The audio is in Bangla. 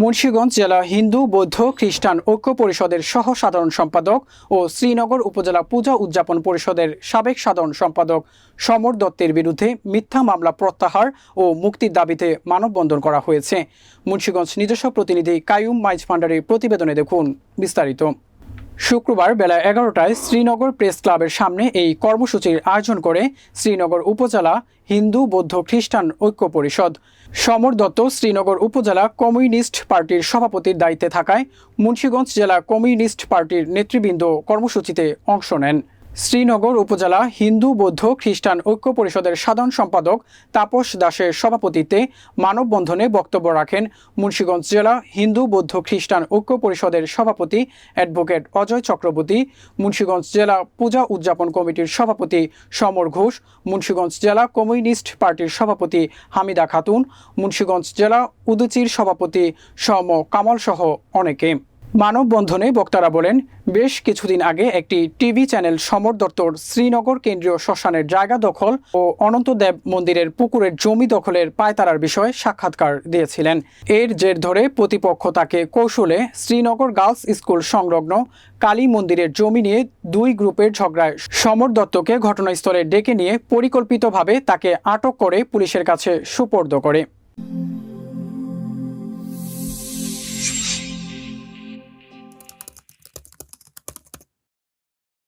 মুন্সীগঞ্জ জেলা হিন্দু, বৌদ্ধ, খ্রিস্টান ঐক্য পরিষদের সহ সাধারণ সম্পাদক ও শ্রীনগর উপজেলা পূজা উদযাপন পরিষদের সাবেক সাধারণ সম্পাদক সমর দত্তের বিরুদ্ধে মিথ্যা মামলা প্রত্যাহার ও মুক্তির দাবিতে মানববন্ধন করা হয়েছে। মুন্সীগঞ্জ নিজস্ব প্রতিনিধি কায়ুম মাইজ ভান্ডারের প্রতিবেদনে দেখুন বিস্তারিত। শুক্রবার বেলা এগারোটায় শ্রীনগর প্রেস ক্লাবের সামনে এই কর্মসূচির আয়োজন করে শ্রীনগর উপজেলা হিন্দু, বৌদ্ধ, খ্রিস্টান ঐক্য পরিষদ। সমর দত্ত শ্রীনগর উপজেলা কমিউনিস্ট পার্টির সভাপতির দায়িত্বে থাকায় মুন্সীগঞ্জ জেলা কমিউনিস্ট পার্টির নেতৃবৃন্দ কর্মসূচিতে অংশ নেন। শ্রীনগর উপজেলা হিন্দু, বৌদ্ধ, খ্রিস্টান ঐক্য পরিষদের সাধারণ সম্পাদক তাপস দাসের সভাপতিত্বে মানববন্ধনে বক্তব্য রাখেন মুন্সীগঞ্জ জেলা হিন্দু, বৌদ্ধ, খ্রিস্টান ঐক্য পরিষদের সভাপতি অ্যাডভোকেট অজয় চক্রবর্তী, মুন্সীগঞ্জ জেলা পূজা উদযাপন কমিটির সভাপতি সমর ঘোষ, মুন্সীগঞ্জ জেলা কমিউনিস্ট পার্টির সভাপতি হামিদা খাতুন, মুন্সীগঞ্জ জেলা উদুচির সভাপতি সম কামাল সহ অনেকে। মানববন্ধনে বক্তারা বলেন, বেশ কিছুদিন আগে একটি টিভি চ্যানেল সমর দত্তর শ্রীনগর কেন্দ্রীয় শ্মশানের জায়গা দখল ও অনন্তদেব মন্দিরের পুকুরের জমি দখলের পায়তারার বিষয়ে সাক্ষাৎকার দিয়েছিলেন। এর জের ধরে প্রতিপক্ষ তাকে কৌশলে শ্রীনগর গার্লস স্কুল সংলগ্ন কালী মন্দিরের জমি নিয়ে দুই গ্রুপের ঝগড়ায় সমর দত্তকে ঘটনাস্থলে ডেকে নিয়ে পরিকল্পিতভাবে তাকে আটক করে পুলিশের কাছে সুপর্দ করে।